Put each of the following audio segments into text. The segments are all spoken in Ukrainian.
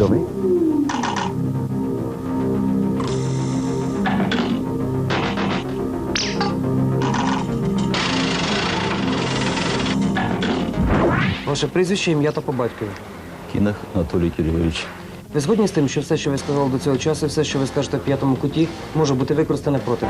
Добрий. Ваше прізвище, ім'я та по батькові. Кінах Анатолій Кирилович. Ви згодні з тим, що все, що ви сказали до цього часу, все, що ви скажете в п'ятому куті, може бути використане проти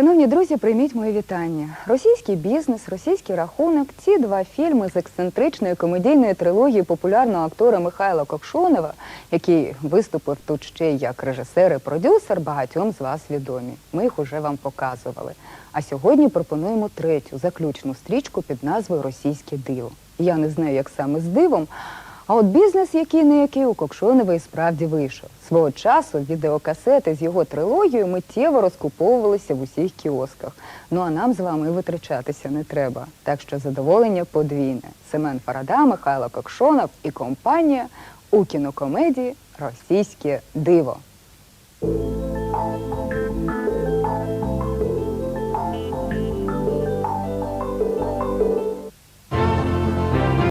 Шановні друзі, прийміть мої вітання. Російський бізнес, російський рахунок ці два фільми з ексцентричної комедійної трилогії популярного актора Михайла Кокшонова, який виступив тут ще як режисер і продюсер, багатьом з вас відомі. Ми їх уже вам показували. А сьогодні пропонуємо третю заключну стрічку під назвою Російське диво. Я не знаю, як саме з дивом. А от бізнес, який не який у Кокшонова і справді вийшов. Свого часу відеокасети з його трилогією миттєво розкуповувалися в усіх кіосках. Ну а нам з вами витрачатися не треба. Так що задоволення подвійне. Семен Фарада, Михайло Кокшонов і компанія у кінокомедії Російське диво.